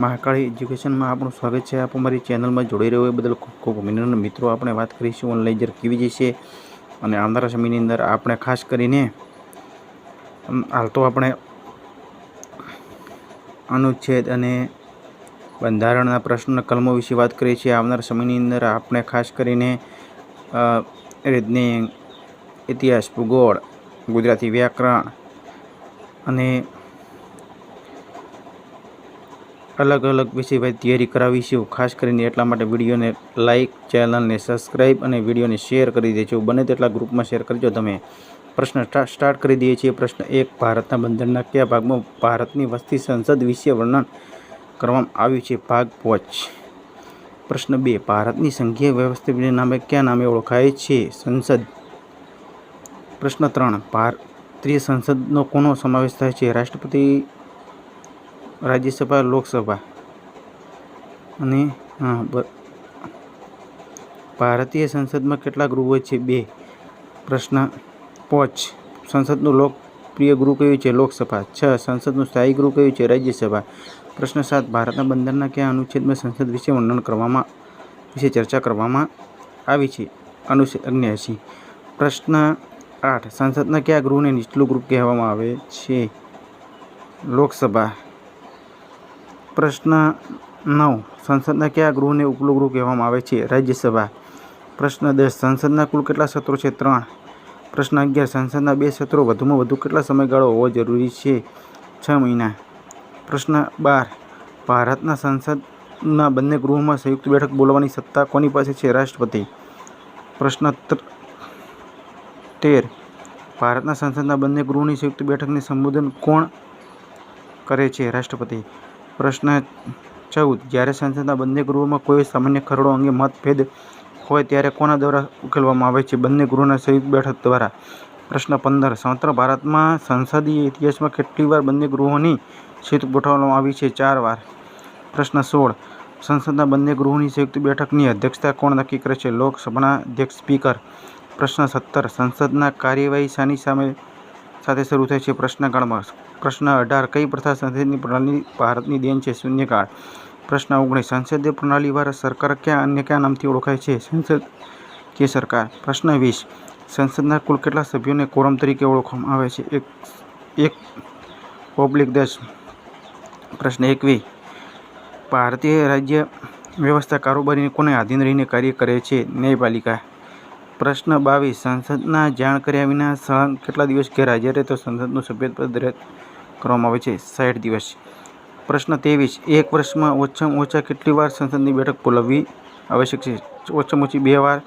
મહાકાળી એજ્યુકેશનમાં આપણું સ્વાગત છે. આપ અમારી ચેનલમાં જોડાઈ રહ્યો એ બદલ ખૂબ ખૂબ અભિનંદન. મિત્રો, આપણે વાત કરીશું ઓનલાઈન કેવી જશે અને આવનારા સમયની અંદર આપણે ખાસ કરીને હાલ તો આપણે અનુચ્છેદ અને બંધારણના પ્રશ્નના કલમો વિશે વાત કરીએ છીએ. આવનારા સમયની અંદર આપણે ખાસ કરીને રીતની ઇતિહાસ, ભૂગોળ, ગુજરાતી વ્યાકરણ અને અલગ અલગ વિષય ભાઈ તૈયારી કરાવીશું ખાસ કરીને એટલા માટે વિડીયોને લાઇક ચેનલને સબસ્ક્રાઈબ અને વિડીયોને શેર કરી દેજો. બને તેટલા ગ્રુપમાં શેર કરજો. તમે પ્રશ્ન સ્ટા- સ્ટાર્ટ કરી દઈએ છીએ. પ્રશ્ન એક, ભારતના બંધારણના કયા ભાગમાં ભારતની વસ્તી સંસદ વિશે વર્ણન કરવામાં આવ્યું છે? ભાગ પોચ. પ્રશ્ન બે, ભારતની સંઘીય વ્યવસ્થિત નામે કયા નામે ઓળખાય છે? સંસદ. પ્રશ્ન ત્રણ, ભારતીય સંસદનો કોનો સમાવેશ થાય છે? રાષ્ટ્રપતિ રાજ્યસભા, લોકસભા અને, હા ભારતીય સંસદમાં કેટલા ગૃહો છે? બે. પ્રશ્ન પાંચ. સંસદનું લોકપ્રિય ગૃહ કયું છે? લોકસભા. છ. સંસદનું સ્થાયી ગૃહ કયું છે? રાજ્યસભા. પ્રશ્ન સાત. ભારતના બંધારણના કયા અનુચ્છેદમાં સંસદ વિશે વર્ણન કરવામાં, વિશે ચર્ચા કરવામાં આવી છે? અનુચ્છેદ અગ્નિયાસી પ્રશ્ન આઠ. સંસદના કયા ગૃહને નીચલું ગૃહ કહેવામાં આવે છે? લોકસભા. પ્રશ્ન નવ. સંસદના કયા ગૃહને ઉપલું ગૃહ કહેવામાં આવે છે? રાજ્યસભા. પ્રશ્ન દસ. સંસદના કુલ કેટલા સત્રો છે? ત્રણ. પ્રશ્ન અગિયાર. સંસદના બે સત્રો વધુમાં વધુ કેટલા સમયગાળો હોવો જરૂરી છે? છ મહિના. પ્રશ્ન બાર. ભારતના સંસદના બંને ગૃહોમાં સંયુક્ત બેઠક બોલવાની સત્તા કોની પાસે છે? રાષ્ટ્રપતિ. પ્રશ્ન તેર. ભારતના સંસદના બંને ગૃહોની સંયુક્ત બેઠકને સંબોધન કોણ કરે છે? રાષ્ટ્રપતિ. પ્રશ્ન ચૌદ. જ્યારે સંસદના બંને ગૃહોમાં કોઈ સામાન્ય ખરડો અંગે મતભેદ હોય ત્યારે કોના દ્વારા ઉકેલવામાં આવે છે? બંને ગૃહોના સંયુક્ત બેઠક દ્વારા. પ્રશ્ન પંદર. સ્વતંત્ર ભારતમાં સંસદીય ઇતિહાસમાં કેટલી વાર બંને ગૃહોની સીટ ગોઠવવામાં આવી છે? ચાર વાર. પ્રશ્ન સોળ. સંસદના બંને ગૃહોની સંયુક્ત બેઠકની અધ્યક્ષતા કોણ નક્કી કરે છે? લોકસભાના અધ્યક્ષ સ્પીકર. પ્રશ્ન સત્તર. સંસદના કાર્યવાહી શાની સામે સાથે શરૂ થાય છે પ્રશ્નકાળમાં. પ્રશ્ન અઢાર, કઈ પ્રથા સંસદની પ્રણાલી ભારતની દેન છે? શૂન્યકાળ. પ્રશ્ન ઓગણીસ, સંસદીય પ્રણાલી દ્વારા સરકાર ક્યાં અન્ય કયા નામથી ઓળખાય છે? સંસદ કે સરકાર? પ્રશ્ન વીસ, સંસદના કુલ કેટલા સભ્યોને કોરમ તરીકે ઓળખવામાં આવે છે? એક એક ઓબ્લિક દસ. પ્રશ્ન એકવીસ, ભારતીય રાજ્ય વ્યવસ્થા કારોબારીને કોને આધીન રહીને કાર્ય કરે છે? ન્યાયપાલિકા. પ્રશ્ન બાવીસ. સંસદના જાણ કર્યા વિના સળંગ કેટલા દિવસ ગેરહાજર રહે તો સંસદનું સભ્યપદ રદ કરવામાં આવે છે સાઠ દિવસ. પ્રશ્ન ત્રેવીસ. એક વર્ષમાં ઓછામાં ઓછા કેટલી વાર સંસદની બેઠક બોલાવવી આવશ્યક છે? ઓછામાં ઓછી બે વાર.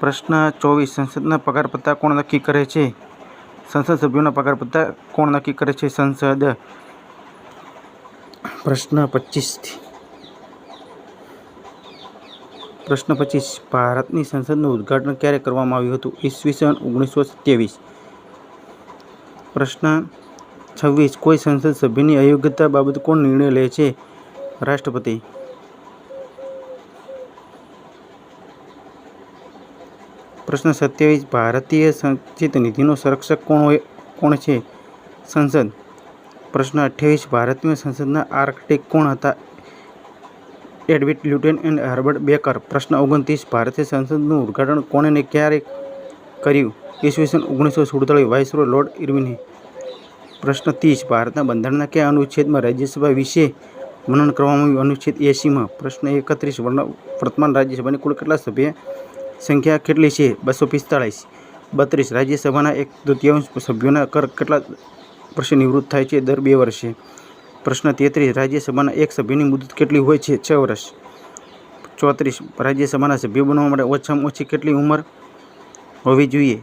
પ્રશ્ન ચોવીસ. સંસદના પગારપત્તા કોણ નક્કી કરે છે? સંસદ સભ્યોના પગારપત્તા કોણ નક્કી કરે છે? સંસદ. પ્રશ્ન પચીસથી પ્રશ્ન પચીસ ભારતની સંસદનું ઉદ્ઘાટન ક્યારે કરવામાં આવ્યું હતું? ઈસવીસન ઓગણીસો સત્યાવીસ. પ્રશ્ન છવ્વીસ. કોઈ સંસદ સભ્યની અયોગ્યતા બાબત કોણ નિર્ણય લે છે? રાષ્ટ્રપતિ. પ્રશ્ન સત્યાવીસ. ભારતીય સંચિત નિધિનો સંરક્ષક કોણ હોય? કોણ છે? સંસદ. પ્રશ્ન અઠ્યાવીસ. ભારતીય સંસદના આર્કિટેક્ટ કોણ હતા? Edwin Lutyens and Herbert Baker, પ્રશ્ન ઓગણત્રીસ, ભારતીય સંસદનું ઉદ્ઘાટન કોણે ને ક્યારે કર્યું? ઈસવીસન ઓગણીસો સુડતાળીસ વાઇસરો લોર્ડ ઇરવિને. પ્રશ્ન ત્રીસ, ભારતના બંધારણના કયા અનુચ્છેદમાં રાજ્યસભા વિશે વર્ણન કરવામાં આવ્યું? અનુચ્છેદ એસીમાં પ્રશ્ન એકત્રીસ વર્તમાન રાજ્યસભાની કુલ કેટલા સભ્ય સંખ્યા કેટલી છે? બસો પિસ્તાળીસ. બત્રીસ, રાજ્યસભાના એક તૃતીયાંશ સભ્યોના કર કેટલા વર્ષે નિવૃત્ત થાય છે? દર બે વર્ષે. પ્રશ્ન તેત્રીસ, રાજ્યસભાના એક સભ્યની મુદત કેટલી હોય છે? છ વર્ષ. ચોત્રીસ, રાજ્યસભાના સભ્ય બનવા માટે ઓછામાં ઓછી કેટલી ઉંમર હોવી જોઈએ?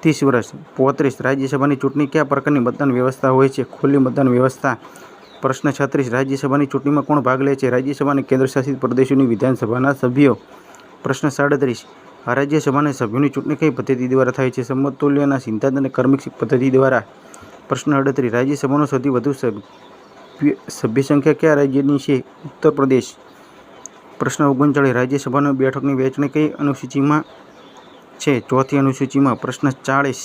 ત્રીસ વર્ષ. પોત્રીસ, રાજ્યસભાની ચૂંટણી કયા પ્રકારની મતદાન વ્યવસ્થા હોય છે? ખુલ્લી મતદાન વ્યવસ્થા. પ્રશ્ન છત્રીસ, રાજ્યસભાની ચૂંટણીમાં કોણ ભાગ લે છે? રાજ્યસભા અને કેન્દ્રશાસિત પ્રદેશોની વિધાનસભાના સભ્યો. પ્રશ્ન સાડત્રીસ, રાજ્યસભાના સભ્યોની ચૂંટણી કઈ પદ્ધતિ દ્વારા થાય છે? સમતુલ્યના સિદ્ધાંત અને કર્મિક પદ્ધતિ દ્વારા. પ્રશ્ન અડત્રીસ રાજ્યસભાનો સૌથી વધુ સભ્ય સંખ્યા કયા રાજ્યની છે? ઉત્તર પ્રદેશ. પ્રશ્ન ઓગણચાળીસ, રાજ્યસભાની બેઠકની વહેંચણી કઈ અનુસૂચિમાં છે? ચોથી અનુસૂચિમાં પ્રશ્ન ચાળીસ.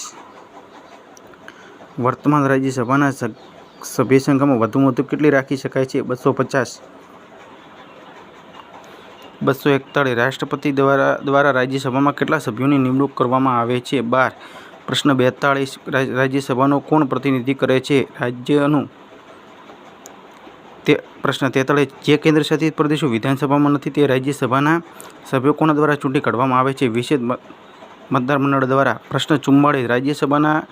વર્તમાન રાજ્યસભાના સભ્ય સંખ્યામાં વધુમાં વધુ કેટલી રાખી શકાય છે? બસો પચાસ. બસો એકતાળીસ, રાષ્ટ્રપતિ દ્વારા દ્વારા રાજ્યસભામાં કેટલા સભ્યોની નિમણૂક કરવામાં આવે છે? બાર. પ્રશ્ન બેતાળીસ રાજ્યસભાનો કોણ પ્રતિનિધિ કરે છે? રાજ્યનું તે, પ્રશ્ન તેતાળીસ, જે કેન્દ્ર શાસિત પ્રદેશો વિધાનસભામાં નથી, તે રાજ્યસભાના સભ્યો કોના દ્વારા ચૂંટી કાઢવામાં આવે છે? વિશેષ મતદાર મંડળ દ્વારા પ્રશ્ન ચુમ્માળીસ, રાજ્યસભાના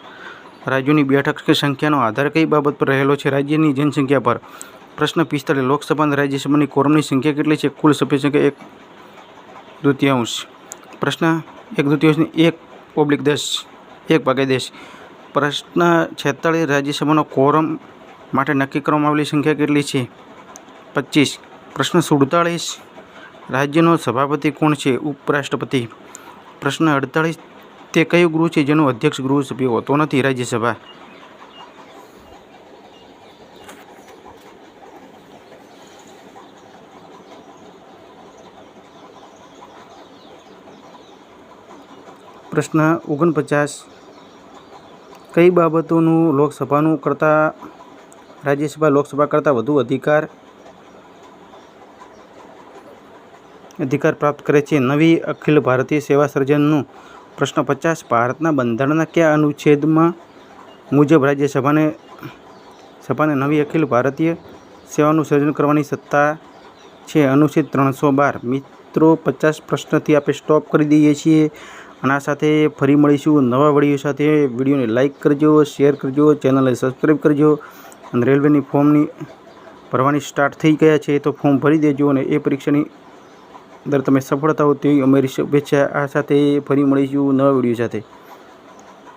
રાજ્યોની બેઠક સંખ્યાનો આધાર કઈ બાબત પર રહેલો છે? રાજ્યની જનસંખ્યા પર પ્રશ્ન પિસ્તાળીસ, લોકસભા અને રાજ્યસભાની કોરમની સંખ્યા કેટલી છે? કુલ સભ્ય સંખ્યા એક દ્વિતીયાંશ પ્રશ્ન એક દ્વિતીયાંશની એક ઓબ્લિક દસ. એક ભાગે દેશ. પ્રશ્ન છેતાળીસ રાજ્યસભાનો કોરમ માટે નક્કી કરવામાં આવેલી સંખ્યા કેટલી છે? પચીસ. પ્રશ્ન સુડતાળીસ. રાજ્યનો સભાપતિ કોણ છે? ઉપરાષ્ટ્રપતિ. પ્રશ્ન અડતાળીસ. તે કયું ગૃહ છે? જેનો અધ્યક્ષ ગૃહસભ્ય હોતો નથી રાજ્યસભા. પ્રશ્ન ઓગણપચાસ. કઈ બાબતોનું લોકસભાનું કરતાં, રાજ્યસભા, લોકસભા કરતાં વધુ અધિકાર અધિકાર પ્રાપ્ત કરે છે? નવી અખિલ ભારતીય સેવા સર્જનનું પ્રશ્ન પચાસ. ભારતના બંધારણના કયા અનુચ્છેદમાં મુજબ રાજ્યસભાને, સભાને નવી અખિલ ભારતીય સેવાનું સર્જન કરવાની સત્તા છે? અનુચ્છેદ ત્રણસો બાર. મિત્રો, પચાસ પ્રશ્નથી આપણે સ્ટોપ કરી દઈએ છીએ. અને આ સાથે ફરી મળીશું નવા વીડિયો સાથે. વિડીયોને લાઇક કરજો, શેર કરજો, ચેનલને સબસ્ક્રાઈબ કરજો. અને રેલવેની ફોર્મની ભરવાની સ્ટાર્ટ થઈ ગયા છે, તો ફોર્મ ભરી દેજો અને એ પરીક્ષાની અંદર તમે સફળતા હો તેવી અમારી શુભેચ્છા આ સાથે ફરી મળીશું નવા વીડિયો સાથે.